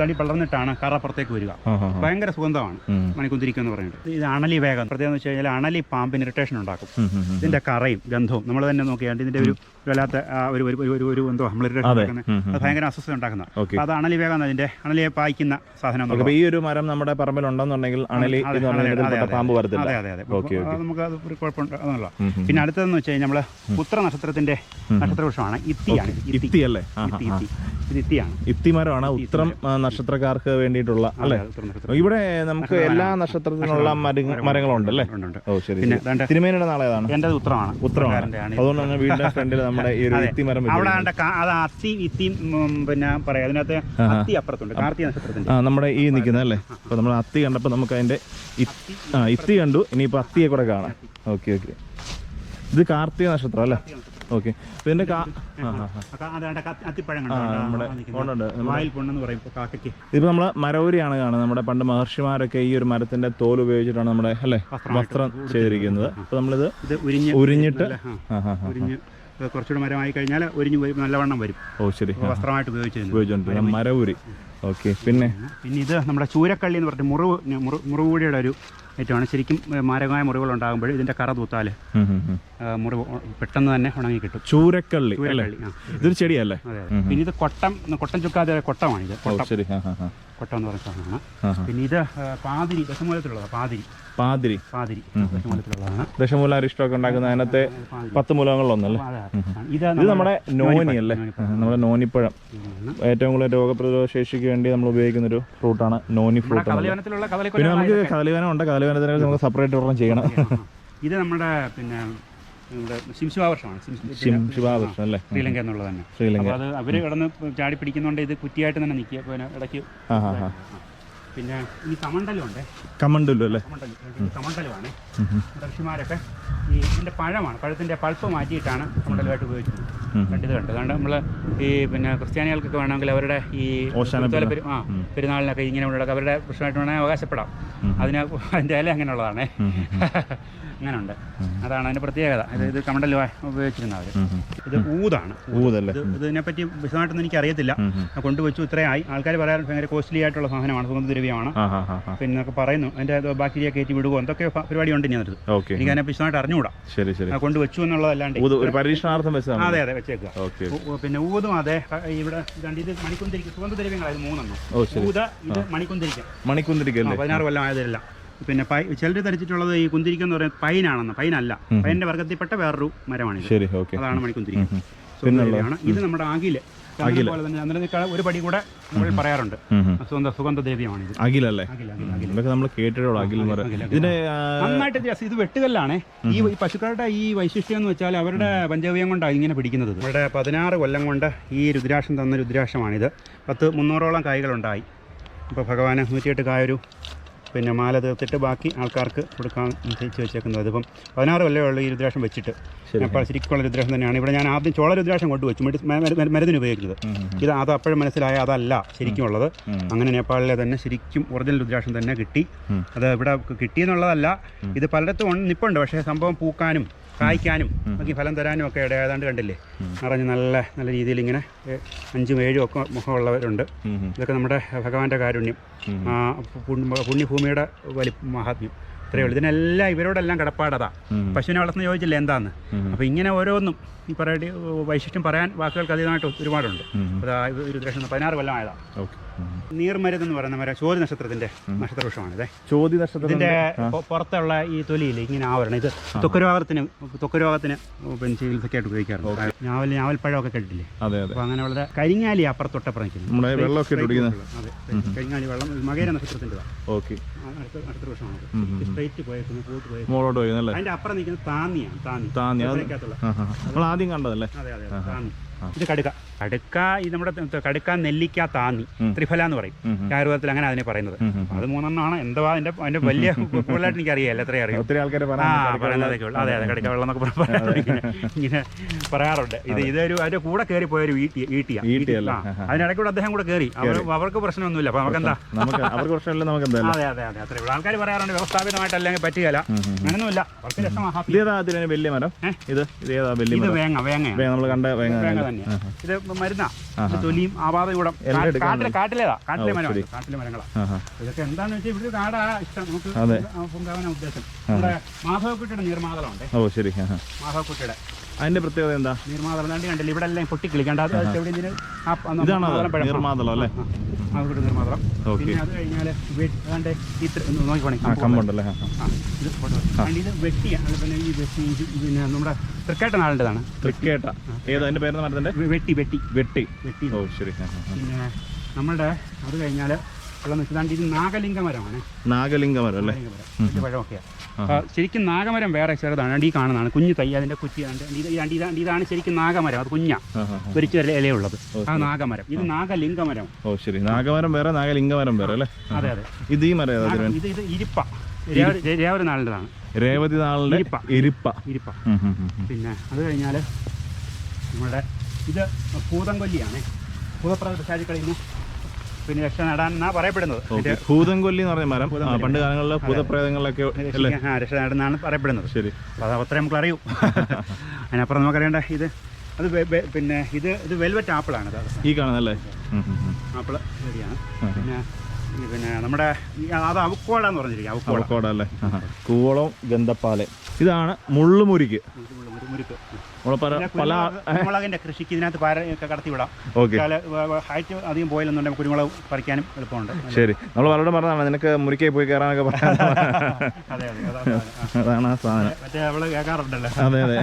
തടി പളർന്നിട്ടാണ് കറ പുറത്തേക്ക് വരിക. ഭയങ്കര സുഗന്ധമാണ്. മണിക്കുന്തിരിക്കം എന്ന് പറയുന്നത്. ഇത് അണലി വേഗം. പ്രത്യേകം വെച്ച് കഴിഞ്ഞാൽ അണലി പാമ്പിന് ഇറിറ്റേഷൻ ഉണ്ടാക്കും. ഇതിന്റെ കറയും ഗന്ധവും നമ്മൾ തന്നെ നോക്കിയാണ്ട് ഇതിന്റെ ഒരു വല്ലാത്ത ഒരു ഒരു ഒരു- എന്തോ നമ്മൾ ഇറിറ്റേഷൻ അതെ. ഭയങ്കര അസ്വസ്ഥത ഉണ്ടാക്കുന്ന. അത് അണലി വേഗം അതിന്റെ അണലിയെ പായിക്കുന്ന സാധനം ഈ ഒരു മരം നമ്മുടെ പറമ്പിൽ ഉണ്ടെന്നുണ്ടെങ്കിൽ അണലി. പാമ്പ് വരത്തില്ല. അതെ അതെ. നമുക്ക് അത് ഒരു. പിന്നെ അടുത്തതെന്ന് വെച്ച് കഴിഞ്ഞാൽ നമ്മൾ പുത്ര നക്ഷത്രത്തിന്റെ നക്ഷത്രവൃക്ഷമാണ്. ഇത്തിയാണ്. ഇത്. ഇത്തി അല്ലേ ഇത് ഇത്തിയാണ്. ഇത്തി മരമാണ് ഉത്തരം ആ, നക്ഷത്രക്കാർക്ക് വേണ്ടിയിട്ടുള്ള അല്ലേ. ഇവിടെ നമുക്ക് എല്ലാ നക്ഷത്രത്തിനുള്ള മരങ്ങ- മരങ്ങളുണ്ട് അല്ലേ. ഓ ശരി തിരുമേനിയുടെ നാളെ ഏതാണ്? എന്റെ ഉത്തരമാണ്. ഉത്തരമാണ്. അതുകൊണ്ട് തന്നെ വീടിന്റെ ഫ്രണ്ടിൽ നമ്മുടെ ഈ ഒരു. ഇത്തി മരം അവിടെ. അത് അത്തി ഇത്തി പിന്നെ പറയാം. അതിനകത്ത് അത്തി അപ്പുറത്തുണ്ട് കാർത്തിക നക്ഷത്രത്തിന്റെ. ആ നമ്മുടെ ഈ നിൽക്കുന്നത് അല്ലേ? അപ്പൊ നമ്മൾ അത്തി കണ്ടപ്പോൾ നമുക്ക് അതിന്റെ ആ ഇത്തി കണ്ടു. ഇനിയിപ്പോ അത്തിയെ കൂടെ കാണാം. Okay okay. ഇത് കാർത്തിക നക്ഷത്രം അല്ലേ? ഓക്കെ. പിന്നെ ഇപ്പൊ നമ്മൾ മരൗരിയാണ് കാണുന്നത്. നമ്മുടെ പണ്ട് മഹർഷിമാരൊക്കെ ഈ ഒരു മരത്തിന്റെ തോൽ ഉപയോഗിച്ചിട്ടാണ് നമ്മുടെ അല്ലെ? വസ്ത്രം ചെയ്തിരിക്കുന്നത്. അപ്പൊ നമ്മളിത് ഉരിഞ്ഞിട്ട് നല്ല, കുറച്ചുകൂടെ മരമായി കഴിഞ്ഞാൽ ഉരിഞ്ഞ് വരും നല്ലവണ്ണം വരും. ഓ ശരി. വസ്ത്രമായിട്ട് ഉപയോഗിച്ചു മരവൂരി. മരൗരി ഓക്കെ പിന്നെ? പിന്നെ ഇത് നമ്മുടെ ചൂരക്കള്ളി എന്ന് പറഞ്ഞിട്ട് മുറിവ് മുറി- മുറിവുകൂടിയുടെ ഒരു ഐറ്റമാണ്. ശരിക്കും മാരകമായ മുറിവുകൾ ഉണ്ടാകുമ്പോൾ ഇതിന്റെ കറ തൂത്താൽ ഉം. മുറിവ് പെട്ടെന്ന് തന്നെ ഉണങ്ങി കിട്ടും. ചൂരക്കള്ളി ഇതൊരു ചെടിയല്ലേ? പിന്നെ ഇത് കൊട്ടം കൊട്ടം ചുക്കാതെ കൊട്ടമാണ് ഇത്. കൊട്ടം. എന്ന് പറയുന്ന സാധനമാണ്. പിന്നെ ഇത് പാതിരി ദശമൂലത്തിലുള്ളതാണ് പാതിരി. പാതിരി. പാതിരി ദശമൂലത്തിലുള്ളതാണ്. ദശമൂല അരിഷ്ടമൊക്കെ ഉണ്ടാക്കുന്ന അതിനകത്തെ. പത്ത് മൂലങ്ങളിലൊന്നല്ലേ ഇത് നമ്മുടെ നോനി അല്ലേ? നമ്മുടെ നോനിപ്പഴം. ഏറ്റവും കൂടുതൽ രോഗപ്രതിരോധ ശേഷിക്ക് വേണ്ടി നമ്മൾ ഉപയോഗിക്കുന്ന ഒരു ഫ്രൂട്ടാണ്. നോനി ഫ്രൂട്ട് പിന്നെ നമുക്ക് കദളിവനം ഉണ്ട് കദളിവനത്തിന് നമുക്ക് സെപ്പറേറ്റ് ഒരെണ്ണം ചെയ്യണം. ഇത് നമ്മുടെ പിന്നെ നമ്മുടെ ശിംശുവാവർഷമാണ് ശിം ശിവാകൃഷ്ണൻ അല്ലേ? ശ്രീലങ്ക എന്നുള്ളത് തന്നെ. ശ്രീലങ്ക. അത് അവർ കിടന്ന് ചാടി പിടിക്കുന്നോണ്ട് ഇത് കുറ്റിയായിട്ട് തന്നെ നിൽക്കുക. പിന്നെ ഇടയ്ക്ക് പിന്നെ ഈ കമണ്ടലുണ്ട് കമണ്ടലു അല്ലേ? കമണ്ടലുമാണ് ഋഷിമാരൊക്കെ ഈ ഇതിന്റെ പഴമാണ്. പഴത്തിന്റെ പൾപ്പ് മാറ്റിയിട്ടാണ് കമണ്ടലുമായിട്ട് ഉപയോഗിച്ചത് ഉം. കണ്ടത് കണ്ടത് അതുകൊണ്ട് നമ്മൾ ഈ പിന്നെ ക്രിസ്ത്യാനികൾക്കൊക്കെ വേണമെങ്കിൽ അവരുടെ ഈ ആ പെരുന്നാളിനൊക്കെ ഇങ്ങനെ അവരുടെ പ്രശ്നമായിട്ട് വേണമെങ്കിൽ അവകാശപ്പെടാം. അതിന് അതിന്റെ ഇല അങ്ങനെയുള്ളതാണ് അങ്ങനെ ഉണ്ട് അതാണ് അതിന്റെ പ്രത്യേകത. ഇത് ഇത് കമണ്ടൽ ഉപയോഗിച്ചിരുന്ന അവർ ഇത് ഊതാണ്. ഊതല്ലേ? ഇതിനെ ഇതിനെപ്പറ്റി വിശദമായിട്ടൊന്നും എനിക്ക് അറിയത്തില്ല. കൊണ്ടുവച്ചു ഇത്രയായി. ആൾക്കാർ പറയാൻ ഭയങ്കര കോസ്റ്റ്ലി ആയിട്ടുള്ള സാധനമാണ് സുഗന്ധദ്രവ്യമാണ്. പിന്നെ ഒക്കെ പറയുന്നു. അതിന്റെ ബാക്ടീരിയ കയറ്റി വിടുകയോ എന്തൊക്കെ പരിപാടി ഉണ്ട് ഞാൻ എനിക്ക് അതിനെ വിശദമായിട്ട് അറിഞ്ഞുകൂടാ. ശരി ശരി. ആ, കൊണ്ടുവച്ചു എന്നുള്ളതല്ലാണ്ട്. പരീക്ഷണാർത്ഥം അതെ അതെ വെച്ചേക്കുക. പിന്നെ ഊതും അതെ. ഇവിടെ ഇത് മണിക്കുന്തിരിക്കും സുഗന്ധദ്രവ്യങ്ങളായത് മൂന്നെണ്ണം. ഊത ഇത് മണിക്കുന്തിരിക്കും. മണിക്കുന്തിരിക്കും പതിനാറ് കൊല്ലം ആയതെല്ലാം പിന്നെ പൈ ചിലർ ധരിച്ചിട്ടുള്ളത് ഈ കുന്തിരിക്കം എന്ന് പറയുന്നത് പൈനാണെന്ന് പൈനല്ല. പൈനിന്റെ വർഗത്തിൽപ്പെട്ട വേറൊരു മരമാണ് ശരി ഓക്കെ. അതാണ് മണിക്കുന്തിരിക്കം. ഇത് നമ്മുടെ ആകിൽ പോലെ തന്നെ ഒരു പടി കൂടെ നമ്മൾ പറയാറുണ്ട്. സുഗന്ധ സുഗന്ധ ദേവിയാണ് ഇത് അഖിലല്ലേ? ഇതൊക്കെ നമ്മൾ കേട്ടിട്ടുള്ളൂ അഖിൽ എന്ന് പറയാം ഇതിന്റെ നന്നായിട്ട് ഇത് വെട്ടുകല്ലാണ്. ഈ പശുക്കളുടെ ഈ വൈശിഷ്ട്യം എന്ന് വെച്ചാൽ അവരുടെ പഞ്ചവ്യം കൊണ്ടാണ് ഇങ്ങനെ പിടിക്കുന്നത്. ഇവിടെ പതിനാറ് കൊല്ലം കൊണ്ട് ഈ രുദ്രാക്ഷം തന്ന രുദ്രാക്ഷമാണിത്. പത്ത് മുന്നൂറോളം കായ്കളുണ്ടായി. അപ്പൊ ഭഗവാന് നൂറ്റിയെട്ട് കായൊരു പിന്നെ മാല തീർത്തിട്ട് ബാക്കി ആൾക്കാർക്ക് കൊടുക്കാൻ നിശ്ചയിച്ച് വെച്ചേക്കുന്നത്. അതിപ്പം പതിനാറ് കൊല്ലമേ ഉള്ളൂ ഈ രുദ്രാക്ഷം വെച്ചിട്ട്. അപ്പോൾ ശരിക്കുള്ള രുദ്രാക്ഷം തന്നെയാണ്. ഇവിടെ ഞാൻ ആദ്യം ചോള രുദ്രാക്ഷം കൊണ്ടുവച്ചു മരുന്നിന് ഉപയോഗിക്കുന്നത്. ഇത് അത് അപ്പോഴും മനസ്സിലായ അതല്ല ശരിക്കും ഉള്ളത് അങ്ങനെ നേപ്പാളിലെ തന്നെ ശരിക്കും ഒറിജിനൽ രുദ്രാക്ഷം തന്നെ കിട്ടി. അത് ഇവിടെ കിട്ടിയെന്നുള്ളതല്ല. ഇത് പലയിടത്തും നിപ്പുണ്ട്. പക്ഷേ സംഭവം പൂക്കാനും കായ്ക്കാനും ബാക്കി ഫലം തരാനും ഒക്കെ ഇട ഏതാണ്ട് കണ്ടില്ലേ നിറഞ്ഞ് നല്ല നല്ല രീതിയിൽ ഇങ്ങനെ അഞ്ചും ഏഴും ഒക്കെ മുഖമുള്ളവരുണ്ട്. ഇതൊക്കെ നമ്മുടെ ഭഗവാന്റെ കാരുണ്യം. ഉം. പുണ്യഭൂമിയുടെ വലി മഹാത്മ്യം. ഇത്രയേ ഉള്ളൂ. ഇതിനെല്ലാം ഇവരോടെല്ലാം കടപ്പാടതാ. പശുവിനെ വളർത്തുന്ന ചോദിച്ചില്ല എന്താന്ന്. അപ്പൊ അപ്പോൾ ഇങ്ങനെ ഓരോന്നും ഈ പറയട്ടെ വൈശിഷ്ട്യം പറയാൻ വാക്കുകൾക്ക് അതീതമായിട്ട് ഒരുപാടുണ്ട്. അത് ദശം പതിനാറ് കൊല്ലം ആയതാ. ഓക്കെ. ഉം. നീർമരുന്ന് എന്ന് പറയുന്ന മരം ചോതി നക്ഷത്രത്തിന്റെ നക്ഷത്രവൃക്ഷമാണിത് ചോദ്യ ചോതി നക്ഷത്രത്തിന്റെ പുറത്തുള്ള ഈ തൊലിയില്ലേ ഇങ്ങനെ ആവരണം. ഇത് തൊക്കരോഗത്തിന് രോഗത്തിന് ത്വക്ക് രോഗത്തിന് പിന്നെ ചികിത്സക്കായിട്ട് ഉപയോഗിക്കാറുണ്ട്. ഞാവൽ ഞാവൽപ്പഴമൊക്കെ കേട്ടിട്ടില്ലേ? അപ്പൊ അങ്ങനെ വളരെ കരിങ്ങാലി അപ്പുറത്തൊട്ടപ്പുറം കരിങ്ങാലി വെള്ളം മകര നക്ഷത്രത്തിന്റെതാണ് അടുത്ത വർഷമാണ് സ്ട്രൈറ്റ് അതിന്റെ അപ്പുറം നിൽക്കുന്നത് താന്നിയാണ് താന്നി. താന്നി. നമ്മൾ ആദ്യം കണ്ടതല്ലേ? അതെ അതെ, താന്നി. ഇത് കടുക്ക കടുക്ക ഈ നമ്മുടെ കടുക്ക നെല്ലിക്ക താന്നി ത്രിഫല എന്ന് പറയും. ആയുർവേദത്തിൽ അങ്ങനെ അതിനെ പറയുന്നത്. അത് മൂന്നെണ്ണമാണ്. എന്തോ അതിന്റെ അതിന്റെ വലിയ കൂടുതലായിട്ട് എനിക്ക് അറിയില്ല എത്ര അറിയാം. ഒത്തിരി ആൾക്കാർ പറയുന്നതൊക്കെ ഉള്ളു അതെ അതെ കടുക്ക വെള്ളം എന്നൊക്കെ പറയാറുണ്ട്. ഇങ്ങനെ പറയാറുണ്ട്. ഇത് ഇതൊരു അതിന്റെ കൂടെ കയറി പോയൊരു. അതിനിടയ്ക്ക് കൂടെ അദ്ദേഹം കൂടെ കയറി അവർ അവർക്ക് പ്രശ്നമൊന്നുമില്ല. അപ്പൊ നമുക്ക് എന്താ നമുക്ക് അവർക്ക് പ്രശ്നമില്ല നമുക്ക് അതെ അതെ അതെ. അത്രേ ഉള്ളൂ. ആൾക്കാർ പറയാറുണ്ട് വ്യവസ്ഥാപിതമായിട്ട് അല്ലെങ്കിൽ പറ്റുകയില്ല. അങ്ങനെയൊന്നുമില്ല അവർക്ക് രക്ഷമാ വലിയ മരം? ഇത് ഇത് ഏതാ വലിയ വേങ്ങ വേങ്ങ നമ്മൾ കണ്ട വേങ്ങ വേങ്ങ. തന്നെയാണ് ഇത് മരുന്നാ തൊലിയും എല്ലാം കാട്ടിലെ കാട്ടിലേതാ കാട്ടിലെ മരമാണ് കാട്ടിലെ മരങ്ങളാ ആ ആ ഇതൊക്കെ എന്താണെന്ന് വെച്ചാൽ ഇവിടെ കാടാ ഇഷ്ടം നമുക്ക്. പൊങ്കാവന ഉദ്ദേശം നമ്മുടെ മാധവക്കുട്ടിയുടെ ആ ആ. മാധവക്കുട്ടിയുടെ അതിന്റെ പ്രത്യേകത എന്താ? നീർമാതളം കണ്ടി കണ്ടില്ല. ഇവിടെ എല്ലാം പൊട്ടിക്കിളിക്കണ്ട അത് ഇതാണോ നീർമാതളം അല്ലേ? നീർമാതളം. പിന്നെ അത് കഴിഞ്ഞാൽ നോക്കിക്കോണേ. കമ്പുണ്ടല്ലേ? ഇത് കൊണ്ട് വാ. കണ്ടി ഇത് വെട്ടിയാണ് അത് പിന്നെ ഈ വെട്ടി ഇത് പിന്നെ നമ്മുടെ തൃക്കേട്ട നാളിന്റെതാണ് തൃക്കേട്ട. ഏതാ? അതിന്റെ പേര് മരത്തിന്റെ വെട്ടി വെട്ടി. വെട്ടി. വെട്ടി. ഓ ശരി. പിന്നെ നമ്മുടെ അത് കഴിഞ്ഞാൽ ഇത് നാഗലിംഗ മരമാണ് നാഗലിംഗ മരം അല്ലേ നാഗലിംഗ മരം ഇതിന്റെ പഴമൊക്കെയാണ് ശരിക്കും നാഗമരം വേറെ ചെറുതാണ് അണ്ടി ഈ കാണുന്നതാണ്. കുഞ്ഞു തൈ അതിന്റെ കുറ്റി ഉണ്ട് ഇത് ഇത് ഇതാണ് ശരിക്കും നാഗമരം. അത് കുഞ്ഞാ. ഇല- ഇലയുള്ളത്. ആ നാഗമരം. ഇത് നാഗലിംഗമരം. ഓ ശരി. നാഗമരം വേറെ നാഗലിംഗ മരം വേറെ അല്ലേ? അതെ അതെ. ഇത് ഈ മരം ഇത് ഇത് ഇരിപ്പ. രേവ- രേവതി നാളിന്റെതാണ് രേവതി നാളിന്റെ ഇരിപ്പ. ഇരിപ്പ. ഇരിപ്പ. പിന്നെ അത് കഴിഞ്ഞാൽ നമ്മുടെ ഇത് പൂതംകൊല്ലിയാണ് ഭൂതപ്രദേശാദികളിൽ നിന്ന് പിന്നെ രക്ഷ നേടാൻ എന്നാണ് പറയപ്പെടുന്നത്? ഭൂതം ഭൂതംകൊല്ലി എന്ന് പറഞ്ഞ മരം. പണ്ട് കാലങ്ങളിലെ ഭൂതപ്രേതങ്ങളിലൊക്കെ രക്ഷ നേടുന്നതാണ് പറയപ്പെടുന്നത്. ശരി. അത് അത്രയും നമുക്ക് അറിയൂ. അതിനപ്പുറം നമുക്കറിയേണ്ട ഇത് അത് പിന്നെ ഇത് ഇത് വെൽവെറ്റ് ആപ്പിളാണ് ഈ കാണുന്നല്ലേ ആപ്പിൾ ശരിയാണ് പിന്നെ പിന്നെ നമ്മുടെ അത് അവക്കോട എന്ന് പറഞ്ഞിരിക്കും അവക്കോട. അല്ലേ. കൂവളം ഗന്ധപ്പാല. ഇതാണ് മുള്ളുമുരിക്ക്. കുരുമുളകിന്റെ കൃഷിക്ക് ഇതിനകത്ത് പാര ഒക്കെ കടത്തി വിടാം ഓക്കെ ഹൈറ്റ് അധികം പോയില്ലെന്നുണ്ടെങ്കിൽ കുരുമുളക് പറിക്കാനും എളുപ്പമുണ്ട്. ശരി. നമ്മൾ പലരോടും പറഞ്ഞതാണ് നിനക്ക് മുറിക്കേ പോയി കയറാനൊക്കെ. അതാണ് ആ സാധനം. മറ്റേ അവൾ കേൾക്കാറുണ്ടല്ലോ. അതെ അതെ.